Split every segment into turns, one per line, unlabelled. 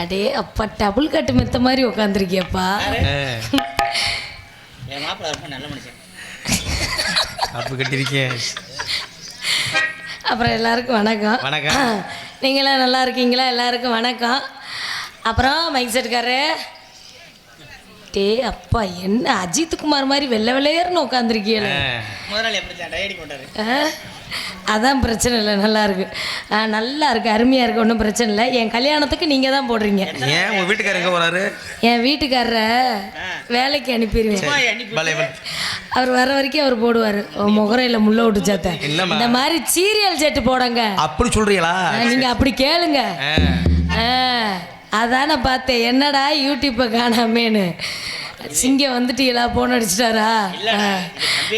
அடே அப்பா டபுள் கட்டு மெத்த மாதிரி உட்காந்துருக்கியப்பா
என் மாப்பிள்ள ரொம்ப நல்ல மனுஷன்.
அப்ப கட்டிருக்கேன்
அப்புறம் எல்லாருக்கும் வணக்கம்.
வணக்கம்.
நீங்களாம் நல்லா இருக்கீங்களா? எல்லாருக்கும் வணக்கம். அப்புறம் மைக் செட்காரு டே அப்பா என்ன அஜித் குமார் மாதிரி வெள்ளை வெள்ளையர்னு உட்காந்துருக்கீங்கள
முதலாளி எப்படி தான் டயடி கொண்டாரு
அதான் பிரச்சனை இல்லை நல்லா இருக்கு. நல்லா இருக்கு அருமையாக இருக்கு ஒன்றும் பிரச்சனை இல்லை. என் கல்யாணத்துக்கு நீங்கள் தான் போடுறீங்க.
ஏன் உங்க வீட்டுக்காரர் எங்க போறாரு?
என் வீட்டுக்காரரை வேலைக்கு அனுப்பிடுவேன். அவர் வர வரைக்கும் அவர் போடுவார். முகரையில் முள்ள விட்டு சாத்த? இந்த மாதிரி சீரியல் செட்டு போடுங்க.
அப்படி சொல்றீங்களா?
ஆ, நீங்க அப்படி கேளுங்க. அதான் பார்த்தேன். என்னடா யூடியூப்பை காணாமேன்னு. சிங்கம் வந்துட்டீங்களா போன் அடிச்சிட்டாரா.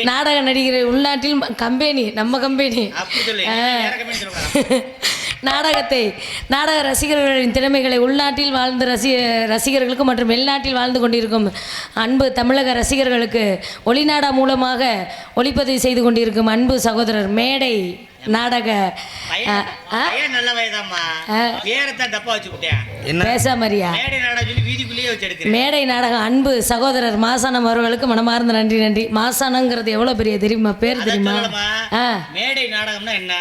நாடக நடிகர் உள்நாட்டில் கம்பெனி நம்ம கம்பெனி. நாடகத்தை நாடக ரசிகர்களின் திறமைகளை உள்நாட்டில் வாழ்ந்த ரசி ரசிகர்களுக்கு மற்றும் வெளிநாட்டில் வாழ்ந்து கொண்டிருக்கும் அன்பு தமிழக ரசிகர்களுக்கு ஒளிநாடா மூலமாக ஒளிப்பதிவு செய்து கொண்டிருக்கும் அன்பு சகோதரர் மேடை. நாடக
நல்ல வயதாம்மா. வச்சு விட்டேன் மேடை நாடா சொல்லி வீதிக்குள்ளேயே வச்சு எடுக்கிறேன்
மேடை நாடகம் அன்பு சகோதரர் மாசானம் அவர்களுக்கு மனமார்ந்த நன்றி நன்றி. மாசானங்கிறது எவ்வளோ பெரிய தெரியுமா? பேர் தெரியுமா?
மேடை நாடகம்னா என்ன?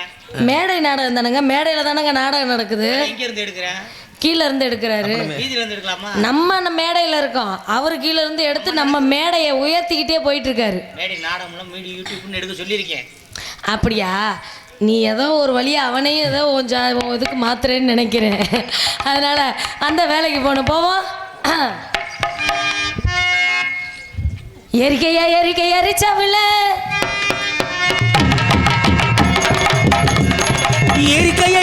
மேடை நாடகம் தானேங்க? மேடையில் தானேங்க நாடகம் நடக்குது.
எங்க இருந்து எடுக்கிறேன்?
கீழே இருந்து எடுக்கிறாரு.
வீதியில இருந்து எடுக்கலாமா?
நம்ம மேடையில் இருக்கோம். அவர் கீழே இருந்து எடுத்து நம்ம மேடையை உயர்த்திக்கிட்டே போயிட்டு இருக்காரு.
மேடை நாடகம்லாம் மீடி யூடியூப்னு எடுக்க சொல்லியிருக்கேன்.
அப்படியா? நீ ஏதோ ஒரு வழி அவனையும் ஏதோ கொஞ்சம் இதுக்கு மாத்துறேன்னு நினைக்கிறேன். அதனால அந்த வேலைக்கு போகணும். போவோம். எரிக்கையா எரிக்கை எரிச்சவில்ல
எரிக்கையா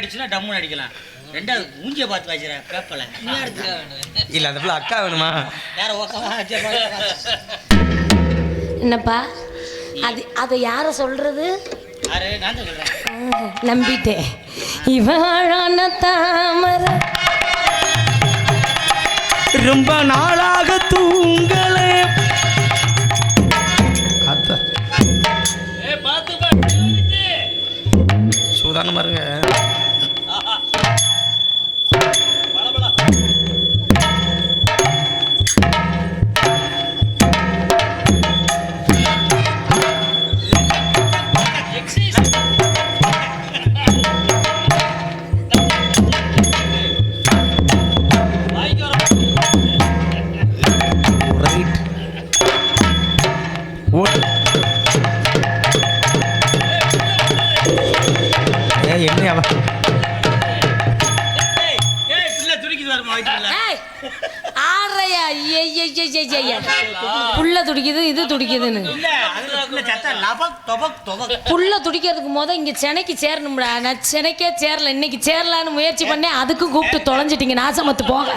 மேல அடிச்சுனா டம்முன்னு அடிக்கலாம். ரெண்டாவது மூஞ்சிய பார்த்து வச்சுற பேப்பல
இல்ல அந்த பிள்ளை அக்கா வேணுமா?
வேற
என்னப்பா? அது அதை யாரை சொல்றது? நம்பிட்டேன். இவழான தாமரை.
ரொம்ப நாளாக தூங்கல.
ஐய, ஐய, புள்ள துடிக்குது இது துடிக்குதுன்னு.
இல்ல லபக் தொபக் தொபக்.
துடிக்கிறதுக்கு முத இங்க சென்னைக்கு சேரணும்டா நான் சென்னைக்கே சேரல இன்னைக்கு சேரலான்னு முயற்சி பண்ணேன் அதுக்கும் கூப்பிட்டு தொலைஞ்சிட்டீங்க நாசமத்து போக.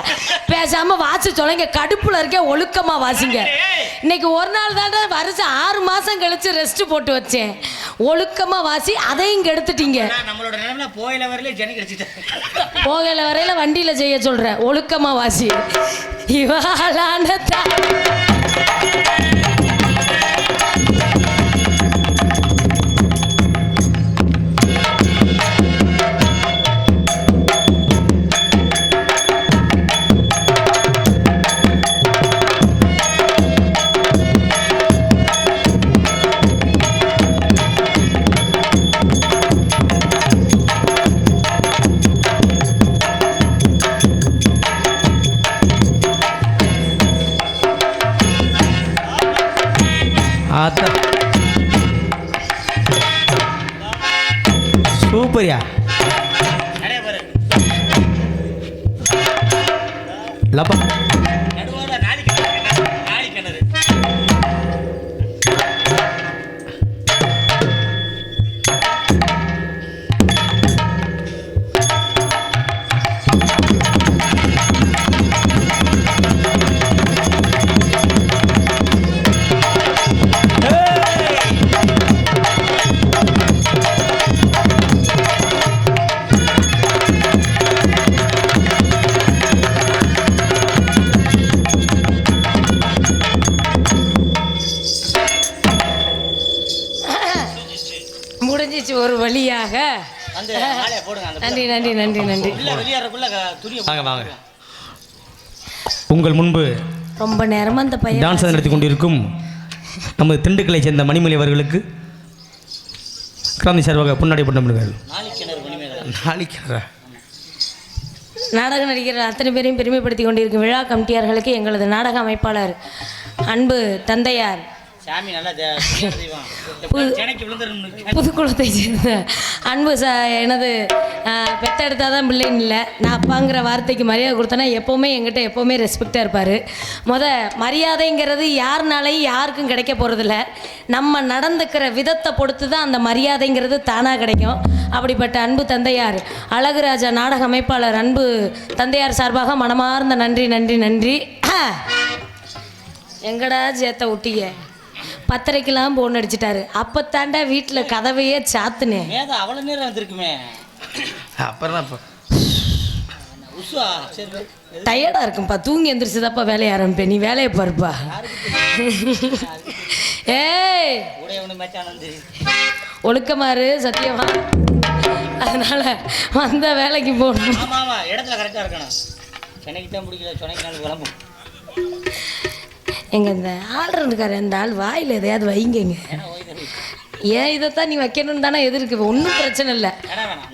பேசாம வாசி தொலைங்க கடுப்புல இருக்கே ஒழுக்கமா வாசிங்க. இன்னைக்கு ஒரு நாள் தாண்டா வருஷம் ஆறு மாசம் கழிச்சு ரெஸ்ட் போட்டு வச்சேன். ஒழுக்கமா வாசி அதையும் கெடுத்துட்டீங்க
நம்மளோட நிலைமையில போயில ஜனி
போகல வரையில வண்டியில செய்ய சொல்றேன் ஒழுக்கமா வாசி. இவாளான
லப்பா
நன்றி நன்றி நன்றி நன்றி.
வாங்க வாங்க. உங்கள் முன்பு
ரொம்ப நேரமா அந்த பையன்
டான்ஸ் நடத்தி கொண்டிருக்கும் நமது திண்டுக்கலை சேர்ந்த மணிமொழி அவர்களுக்கு கிராந்தி சார்பாக புன்னாடி
கிணறு மணிமேகலை.
நாளைக்கு
நாடக நடிகர் அத்தனை பேரையும் பெருமைப்படுத்தி கொண்டிருக்கும் விழா கமிட்டியார்களுக்கு எங்களது நாடக அமைப்பாளர் அன்பு தந்தையார்
சாமி நல்லா
புதுக்குளத்தை சேர்ந்த அன்பு ச எனது ஆஹ், பெத்தெடுத்தா தான் பிள்ளைன்னு இல்லை. நான் அப்பாங்கிற வார்த்தைக்கு மரியாதை கொடுத்தேன்னா எப்போவுமே எங்கிட்ட எப்போவுமே ரெஸ்பெக்டாக இருப்பார். முத மரியாதைங்கிறது யாருனாலையும் யாருக்கும் கிடைக்க போகிறதில்ல நம்ம நடந்துக்கிற விதத்தை பொறுத்து தான் அந்த மரியாதைங்கிறது தானாக கிடைக்கும். அப்படிப்பட்ட அன்பு தந்தையார் அழகுராஜா நாடக அமைப்பாளர் அன்பு தந்தையார் சார்பாக மனமார்ந்த நன்றி நன்றி நன்றி. எங்கடா சேத்த விட்டீங்க பத்தரைக்கெல்லாம் போன் அடிச்சிட்டாரு. அப்பத்தாண்டா வீட்டில் கதவையே சாத்துனேன்
மேதா அவ்வளவு நேரம் வந்திருக்குமே
அப்புறம்
டயர்டாக இருக்கும்ப்பா தூங்கி எந்திரிச்சுதாப்பா வேலையை ஆரம்பிப்பேன். நீ வேலையை பாருப்பா. ஏய்! ஒழுக்கமாறு சத்தியமா. அதனால வந்த வேலைக்கு போகணும்.
இடத்துல கரெக்டா இருக்கணும். சென்னைக்கு தான் பிடிக்கல. சென்னைக்கு நாள் கிளம்பும்.
எங்க இந்த ஆர்டர் இருக்காரு அந்த ஆள் வாயில் எதையாவது வைங்கங்க. ஏன் இதைத்தான் நீ வைக்கணும்னு தானே எதிர்க்கு? ஒன்றும் பிரச்சனை இல்லை.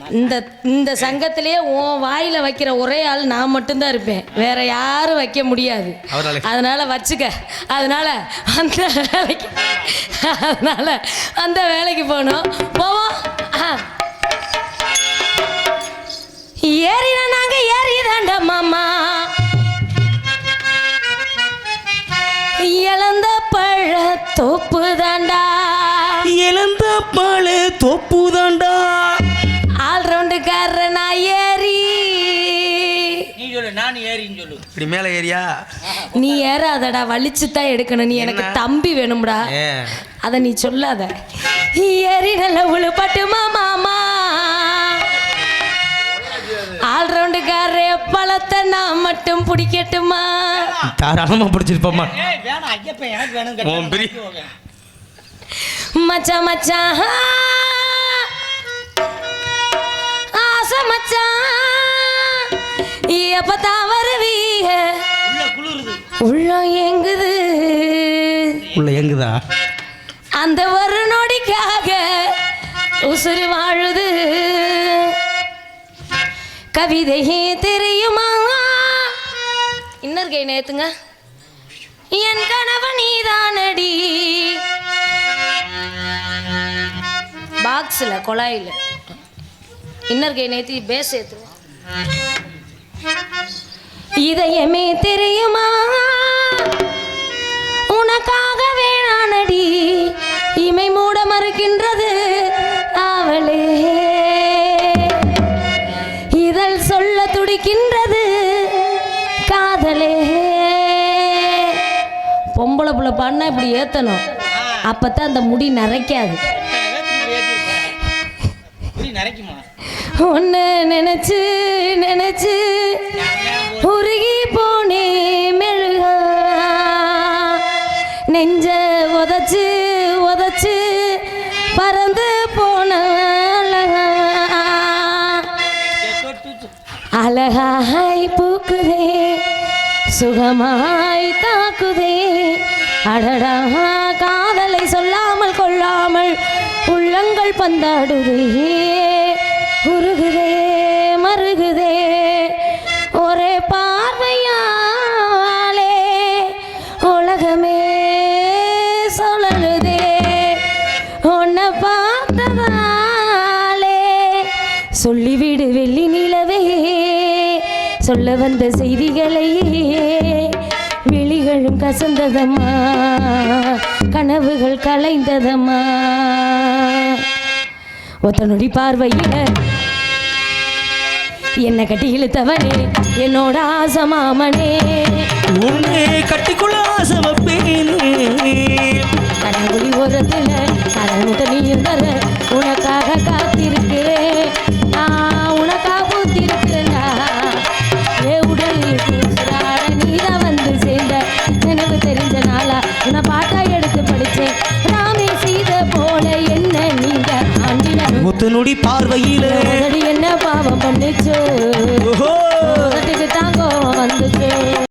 இந்த இந்த சங்கத்திலேயே உன் வாயில வைக்கிற ஒரே ஆள் நான் மட்டும்தான் இருப்பேன். வேற யாரும் வைக்க முடியாது. அதனால வச்சுக்க. அதனால அந்த வேலைக்கு அதனால அந்த வேலைக்கு போகணும். போவோம்.
மேலே ஏறியா?
நீ ஏறாதடா வலிச்சு தான் எடுக்கணும். நீ எனக்கு தம்பி வேணும்டா. அத நீ சொல்லாத. ஏறி நல்ல உழுப்பட்டுமா மாமா ஆல்ரவுண்டுக்காரே பழத்தை நான் மட்டும் பிடிக்கட்டுமா?
தாராளமாக பிடிச்சிருப்போம்மா.
ஏய் வேணாம் ஐயப்பன் எனக்கு வேணும்
உன் பிரி-
வருவீங்க
உள்ள
எங்குது
உள்ள எங்குதா
அந்த ஒரு நொடிக்காக உசுறு வாழுது. கவிதையே தெரியுமா? இன்னொரு கை நேத்துங்க. என் கனவு நீதானடி. பாக்ஸில் குழாயில். இன்னொரு கை நேத்தி பேஸ் ஏத்துங்க இதயமே தெரியுமா? உனக்காக வேணானடி இமை மூட மறுக்கின்றது அவளே. இதழ் சொல்ல துடிக்கின்றது காதலே. பொம்பளை புள்ள பண்ணா இப்படி ஏத்தணும். அப்பதான் அந்த முடி நரைக்காது. உன்னை நினைச்சு நினைச்சு உதச்சு உதச்சு பறந்து போன அழகா. அழகாய் பூக்குதே சுகமாய் தாக்குதே அடடா காதலை சொல்லாமல் கொள்ளாமல் உள்ளங்கள் பந்தாடுதே உருகுதே சொல்லிவிடு வெள்ளி நிலவே. சொல்ல வந்த செய்திகளையே விழிகளும் கசந்ததம்மா. கனவுகள் கலைந்ததம்மா. ஒத்தனுடி பார்வையில் என்னை என்ன கட்டி இழுத்தவனே என்னோட ஆசமாமனே.
உன்னை